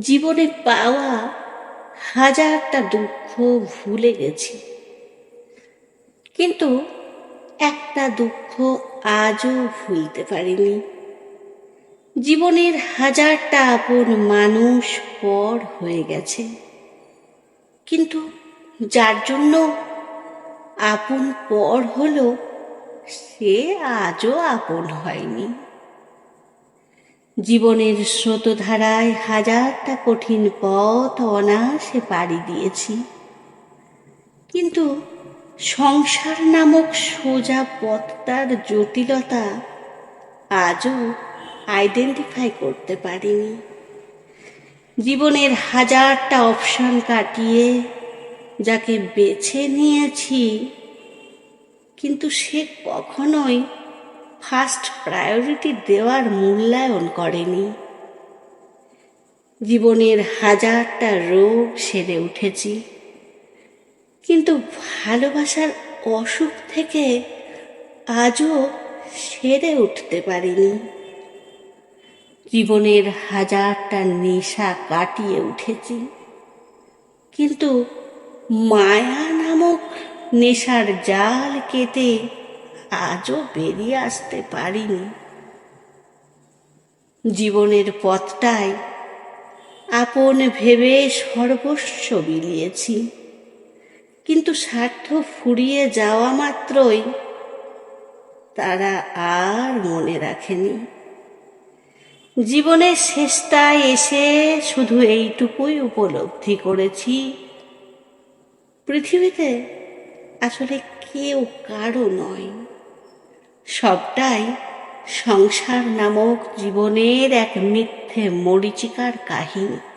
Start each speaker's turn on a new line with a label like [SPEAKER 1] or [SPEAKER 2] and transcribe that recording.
[SPEAKER 1] জীবনে পাওয়া হাজারটা দুঃখ ভুলে গেছি। কিন্তু একটা দুঃখ আজও ভুলতে পারিনি। জীবনের হাজারটা আপন মানুষ পর হয়ে গেছে। কিন্তু যার জন্য আপন পর হলো, সে আজও আপন হয়নি। জীবনের স্রোতধারায় হাজারটা কঠিন পথ অনাসে পাড়ি দিয়েছি। কিন্তু সংসার নামক সোজা পথটার জটিলতা আজও আইডেন্টিফাই করতে পারিনি। জীবনের হাজারটা অপশন কাটিয়ে যাকে বেছে নিয়েছি, কিন্তু সে কখনোই ফার্স্ট প্রায়োরিটি দেওয়ার মূল্যায়ন করেনি। জীবনের হাজারটা রোগ সেরে উঠেছি। কিন্তু ভালোবাসার অসুখ থেকে আজও সেরে উঠতে পারিনি। জীবনের হাজারটা নেশা কাটিয়ে উঠেছি। কিন্তু মায়া নামক নেশার জাল কেটে আজও বেরিয়ে আসতে পারিনি। জীবনের পথটায় আপন ভেবে সর্বস্ব বিলিয়েছি। কিন্তু স্বার্থ ফুরিয়ে যাওয়া মাত্রই তারা আর মনে রাখেনি। জীবনের শেষটায় এসে শুধু এইটুকুই উপলব্ধি করেছি। পৃথিবীতে আসলে কেউ কারও নয়। সবটাই সংসার নামক জীবনের এক মিথ্যে মরিচিকার কাহিনী।